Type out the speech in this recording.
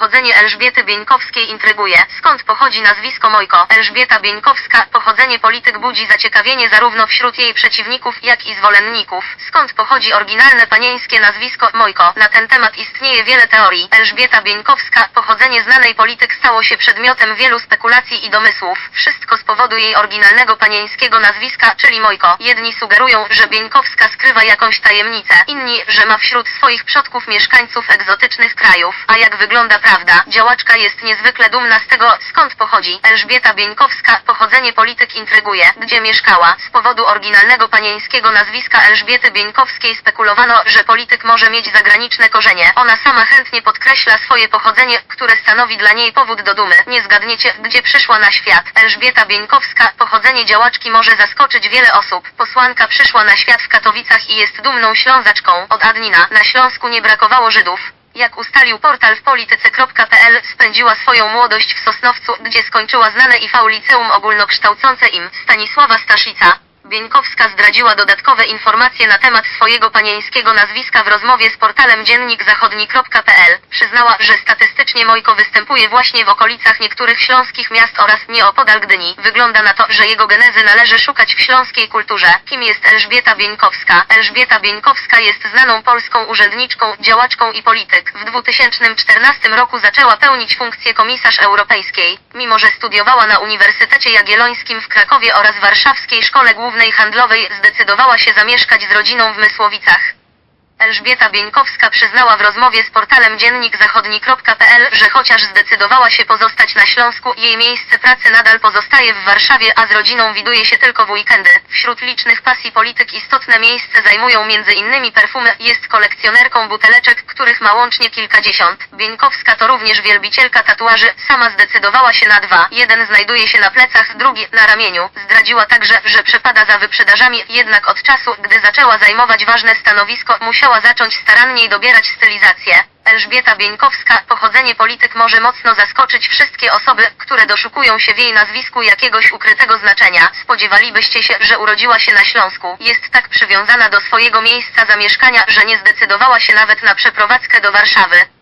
pochodzenie Elżbiety Bieńkowskiej intryguje. Skąd pochodzi nazwisko Mojko? Elżbieta Bieńkowska, pochodzenie polityk budzi zaciekawienie zarówno wśród jej przeciwników, jak i zwolenników. Skąd pochodzi oryginalne panieńskie nazwisko Mojko? Na ten temat istnieje wiele teorii. Elżbieta Bieńkowska, pochodzenie znanej polityk stało się przedmiotem wielu spekulacji i domysłów. Wszystko z powodu jej oryginalnego panieńskiego nazwiska, czyli Mojko. Jedni sugerują, że Bieńkowska skrywa jakąś tajemnicę, inni, że ma wśród swoich przodków mieszkańców egzotycznych krajów. A jak wygląda prawda? Działaczka jest niezwykle dumna z tego, skąd pochodzi. Elżbieta Bieńkowska, pochodzenie polityk intryguje. Gdzie mieszkała? Z powodu oryginalnego panieńskiego nazwiska Elżbiety Bieńkowskiej spekulowano, że polityk może mieć zagraniczne korzenie. Ona sama chętnie podkreśla swoje pochodzenie, które stanowi dla niej powód do dumy. Nie zgadniecie, gdzie przyszła na świat. Elżbieta Bieńkowska, pochodzenie działaczki może zaskoczyć wiele osób. Posłanka przyszła na świat w Katowicach i jest dumną ślązaczką. Od Adnina na Śląsku nie brakowało Żydów. Jak ustalił portal w polityce.pl, spędziła swoją młodość w Sosnowcu, gdzie skończyła znane IV liceum ogólnokształcące im Stanisława Staszica. Bieńkowska zdradziła dodatkowe informacje na temat swojego panieńskiego nazwiska w rozmowie z portalem dziennikzachodni.pl. Przyznała, że statystycznie Mojko występuje właśnie w okolicach niektórych śląskich miast oraz nieopodal Gdyni. Wygląda na to, że jego genezy należy szukać w śląskiej kulturze. Kim jest Elżbieta Bieńkowska? Elżbieta Bieńkowska jest znaną polską urzędniczką, działaczką i polityk. W 2014 roku zaczęła pełnić funkcję komisarz europejskiej. Mimo, że studiowała na Uniwersytecie Jagiellońskim w Krakowie oraz Warszawskiej Szkole Głównej Handlowej, zdecydowała się zamieszkać z rodziną w Mysłowicach. Elżbieta Bieńkowska przyznała w rozmowie z portalem dziennikzachodni.pl, że chociaż zdecydowała się pozostać na Śląsku, jej miejsce pracy nadal pozostaje w Warszawie, a z rodziną widuje się tylko w weekendy. Wśród licznych pasji polityk istotne miejsce zajmują m.in. perfumy, jest kolekcjonerką buteleczek, których ma łącznie kilkadziesiąt. Bieńkowska to również wielbicielka tatuaży, sama zdecydowała się na dwa. Jeden znajduje się na plecach, drugi na ramieniu. Zdradziła także, że przepada za wyprzedażami, jednak od czasu, gdy zaczęła zajmować ważne stanowisko, musiała zacząć staranniej dobierać stylizację. Elżbieta Bieńkowska, pochodzenie polityk może mocno zaskoczyć wszystkie osoby, które doszukują się w jej nazwisku jakiegoś ukrytego znaczenia. Spodziewalibyście się, że urodziła się na Śląsku. Jest tak przywiązana do swojego miejsca zamieszkania, że nie zdecydowała się nawet na przeprowadzkę do Warszawy.